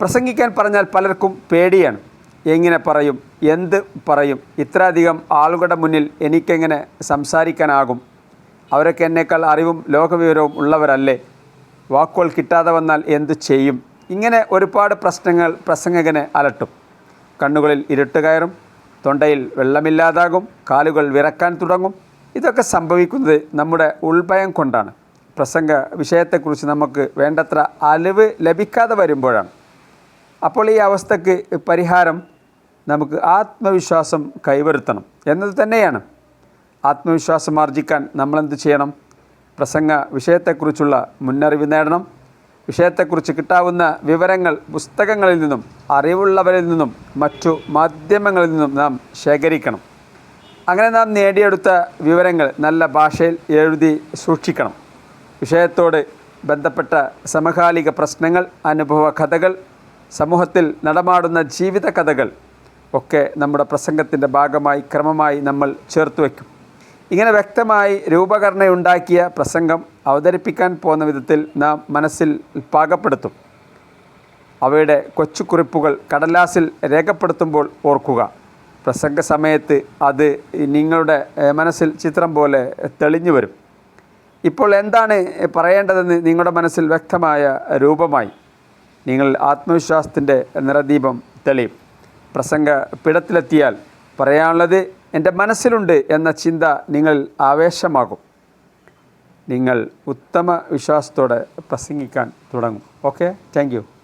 പ്രസംഗിക്കാൻ പറഞ്ഞാൽ പലർക്കും പേടിയാണ്. എങ്ങനെ പറയും? എന്ത് പറയും? ഇത്രയധികം ആളുകളുടെ മുന്നിൽ എനിക്കെങ്ങനെ സംസാരിക്കാനാകും? അവരൊക്കെ എന്നേക്കാൾ അറിവും ലോകവിവരവും ഉള്ളവരല്ലേ? വാക്കുകൾ കിട്ടാതെ വന്നാൽ എന്തു ചെയ്യും? ഇങ്ങനെ ഒരുപാട് പ്രശ്നങ്ങൾ പ്രസംഗകനെ അലട്ടും. കണ്ണുകളിൽ ഇരുട്ട് കയറും തൊണ്ടയിൽ വെള്ളമില്ലാതാകും കാലുകൾ വിറക്കാൻ തുടങ്ങും. ഇതൊക്കെ സംഭവിക്കുന്നത് നമ്മുടെ ഉൾഭയം കൊണ്ടാണ്. പ്രസംഗ വിഷയത്തെക്കുറിച്ച് നമുക്ക് വേണ്ടത്ര അറിവ് ലഭിക്കാതെ വരുമ്പോഴാണ്. അപ്പോൾ ഈ അവസ്ഥക്ക് പരിഹാരം നമുക്ക് ആത്മവിശ്വാസം കൈവരുത്തണം എന്നത് തന്നെയാണ്. ആത്മവിശ്വാസം ആർജിക്കാൻ നമ്മളെന്ത് ചെയ്യണം? പ്രസംഗ വിഷയത്തെക്കുറിച്ചുള്ള മുന്നറിവ് നേടണം. വിഷയത്തെക്കുറിച്ച് കിട്ടാവുന്ന വിവരങ്ങൾ പുസ്തകങ്ങളിൽ നിന്നും അറിവുള്ളവരിൽ നിന്നും മറ്റു മാധ്യമങ്ങളിൽ നിന്നും നാം ശേഖരിക്കണം. അങ്ങനെ നാം നേടിയെടുത്ത വിവരങ്ങൾ നല്ല ഭാഷയിൽ എഴുതി സൂക്ഷിക്കണം. വിഷയത്തോട് ബന്ധപ്പെട്ട സമകാലിക പ്രശ്നങ്ങൾ അനുഭവ കഥകൾ സമൂഹത്തിൽ നടമാടുന്ന ജീവിത കഥകൾ ഒക്കെ നമ്മുടെ പ്രസംഗത്തിന്റെ ഭാഗമായി ക്രമമായി നമ്മൾ ചേർത്ത് വയ്ക്കും. ഇങ്ങനെ വ്യക്തമായി രൂപകരണയുണ്ടാക്കിയ പ്രസംഗം അവതരിപ്പിക്കാൻ പോകുന്ന വിധത്തിൽ നാം മനസ്സിൽ പാകപ്പെടുത്തും. അവയുടെ കൊച്ചുകുറിപ്പുകൾ കടലാസിൽ രേഖപ്പെടുത്തുമ്പോൾ ഓർക്കുക. പ്രസംഗ സമയത്ത് അത് നിങ്ങളുടെ മനസ്സിൽ ചിത്രം പോലെ തെളിഞ്ഞു വരും. ഇപ്പോൾ എന്താണ് പറയേണ്ടതെന്ന് നിങ്ങളുടെ മനസ്സിൽ വ്യക്തമായ രൂപമായി? നിങ്ങൾ ആത്മവിശ്വാസത്തിന്റെ നിറദീപം തെളിയും. പ്രസംഗ പിടത്തിലെത്തിയാൽ പറയാനുള്ളത് എന്റെ മനസ്സിലുണ്ട് എന്ന ചിന്ത നിങ്ങൾ ആവേശമാകും. നിങ്ങൾ ഉത്തമ വിശ്വാസത്തോടെ പ്രസംഗിക്കാൻ തുടങ്ങും. ഓക്കെ? താങ്ക്